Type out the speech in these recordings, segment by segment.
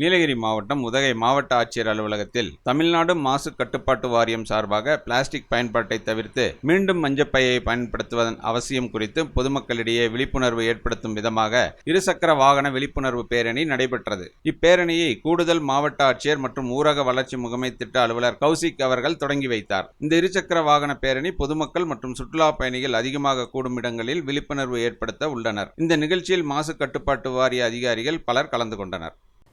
நீலகிரி மாவட்டம் உதகை மாவட்ட ஆட்சியர் அலுவலகத்தில் தமிழ்நாடு மாசு கட்டுப்பாட்டு வாரியம் சார்பாக பிளாஸ்டிக் பயன்பாட்டை தவிர்த்து மீண்டும் மஞ்சப்பையை பயன்படுத்துவதன் அவசியம் குறித்து பொதுமக்களிடையே விழிப்புணர்வு ஏற்படுத்தும் விதமாக இருசக்கர வாகன விழிப்புணர்வு பேரணி நடைபெற்றது. இப்பேரணியை கூடுதல் மாவட்ட ஆட்சியர் மற்றும் ஊரக வளர்ச்சி முகமை திட்ட அலுவலர் கௌசிக் அவர்கள் தொடங்கி வைத்தார். இந்த இருசக்கர வாகன பேரணி பொதுமக்கள் மற்றும் சுற்றுலா பயணிகள் அதிகமாக கூடும் இடங்களில் விழிப்புணர்வு ஏற்படுத்த உள்ளனர். இந்த நிகழ்ச்சியில் மாசு கட்டுப்பாட்டு வாரிய அதிகாரிகள் பலர் கலந்து கொண்டனர்.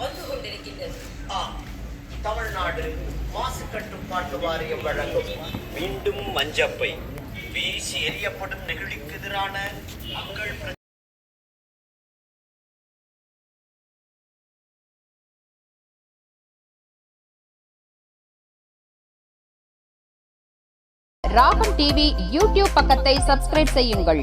வந்து கொண்டிருக்கின்றது தமிழ்நாடு மாசு கட்டுப்பாட்டு வாரியம் வழங்கும் மீண்டும் மஞ்சப்பை வீசி எறியப்படும் நெகிழிக்கு எதிரான மக்கள் ராகம் டிவி யூடியூப் பக்கத்தை சப்ஸ்கிரைப் செய்யுங்கள்.